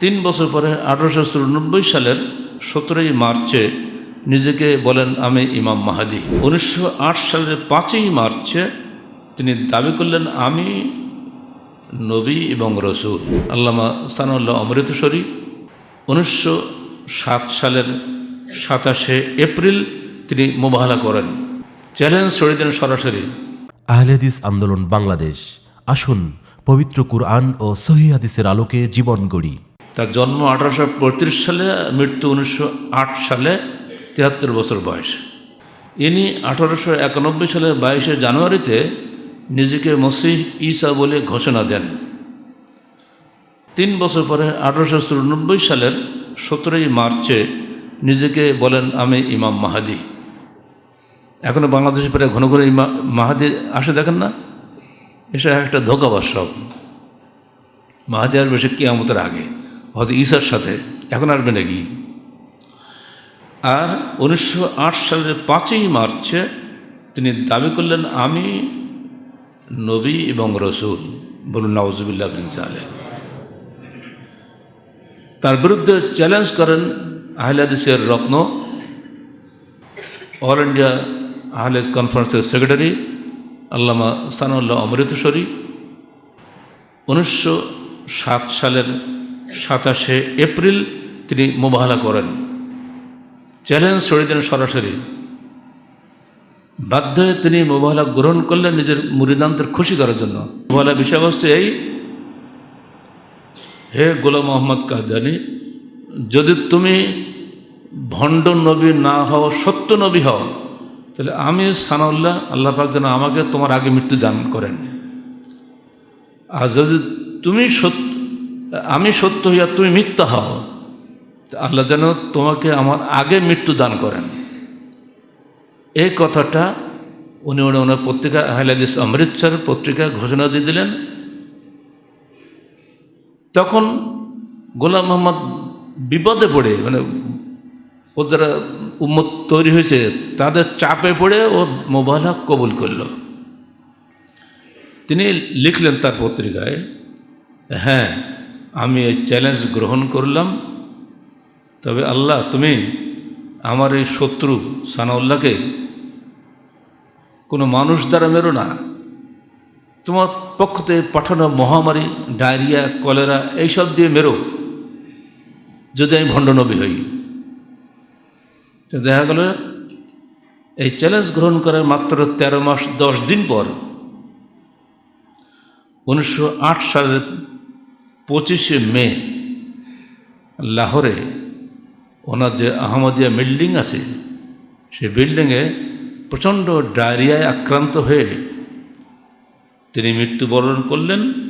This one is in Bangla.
তিন বছর পরে আঠারোশো চুরানব্বই সালের সতেরোই মার্চে নিজেকে বলেন আমি ইমাম মাহাদি। উনিশশো আট সালের পাঁচই মার্চে তিনি দাবি করলেন, আমি নবী এবং রসুল। আল্লামা সানাউল্লাহ অমৃতসরী উনিশশো সাত সালের সাতাশে এপ্রিল তিনি মোবাহলা করেন। চ্যালেঞ্জ ছড়িয়ে দেন সরাসরি। আহলেদিস আন্দোলন বাংলাদেশ। আসুন পবিত্র কুরআন ও সহি হাদিসের আলোকে জীবন গড়ি। তার জন্ম আঠারোশো পঁয়ত্রিশ সালে, মৃত্যু উনিশশো আট সালে তিয়াত্তর বছর বয়স। ইনি আঠারোশো একানব্বই সালের বাইশে জানুয়ারিতে নিজেকে মসিহ ঈসা বলে ঘোষণা দেন। তিন বছর পরে আঠারোশো চুরানব্বই সালের সতেরোই মার্চে নিজেকে বলেন, আমি ইমাম মাহাদি। এখনও বাংলাদেশে প্রায় ঘন ঘন ইমা, মাহাদি আসে, দেখেন না? এসে একটা ধোকাবাস সব। মাহাদি আসবে সে কেয়ামতের আগে। হয়তো ঈশার সাথে, এখন আসবে নাকি? আর উনিশশো আট সালের পাঁচই মার্চে তিনি দাবি করলেন, আমি নবী এবং রসুল, বলুন নওয়াজুবিল্লাহ বিন তার বিরুদ্ধে চ্যালেঞ্জ করেন আহলাদিসের রত্ন, অল ইন্ডিয়া আহলেজ কনফারেন্সের সেক্রেটারি, আল্লামা সানাউল্লাহ অমৃতসরী। উনিশশো সালের সাতাশে এপ্রিল তিনি মোবাহলা করেন। চ্যালেঞ্জ ছড়িয়ে দেন সরাসরি। বাধ্য হয়ে তিনি মোবাহলা গ্রহণ করলেন নিজের মুরিদান্তর খুশি করার জন্য। মোবাহলা বিষয়বস্তু এই, হে গোলাম মোহাম্মদ কাহদানি যদি তুমি ভণ্ড নবী না হও, সত্য নবী হও, তাহলে আমি সানাউল্লাহ, আল্লাহ পাক যেন আমাকে তোমার আগে মৃত্যু দান করেন। আর যদি তুমি সত্য আমি সত্য হইয়া তুমি মিথ্যা হও। আল্লাহ যেন তোমাকে আমার আগে মৃত্যু দান করেন। এই কথাটা উনি উনি ওনার পত্রিকা হাইলাদিস অমৃতসর পত্রিকা ঘোষণা দিয়ে দিলেন। তখন গোলাম মোহাম্মদ বিপদে পড়ে মানে ও যারা উম্মত তৈরি হয়েছে, তাদের চাপে পড়ে ও মোবাইলা কবুল করল। তিনি লিখলেন তার পত্রিকায় হ্যাঁ আমি এই চ্যালেঞ্জ গ্রহণ করলাম। তবে আল্লাহ, তুমি আমার এই শত্রু সানাউল্লাহকে কোনো মানুষ দ্বারা মেরো না। তোমার পক্ষ থেকে পাঠানো মহামারী, ডায়রিয়া, কলেরা, এইসব দিয়ে মেরো। যদি আমি ভণ্ডনবী হই। তো দেখা গেল, এই চ্যালেঞ্জ গ্রহণ করার মাত্র তেরো মাস, দশ দিন পর, উনিশশো আট সালের পঁচিশে মে, লাহোরে ওনার যে আহমদিয়া বিল্ডিং আছে, সেই বিল্ডিংয়ে প্রচণ্ড ডায়রিয়ায় আক্রান্ত হয়ে তিনি মৃত্যুবরণ করলেন।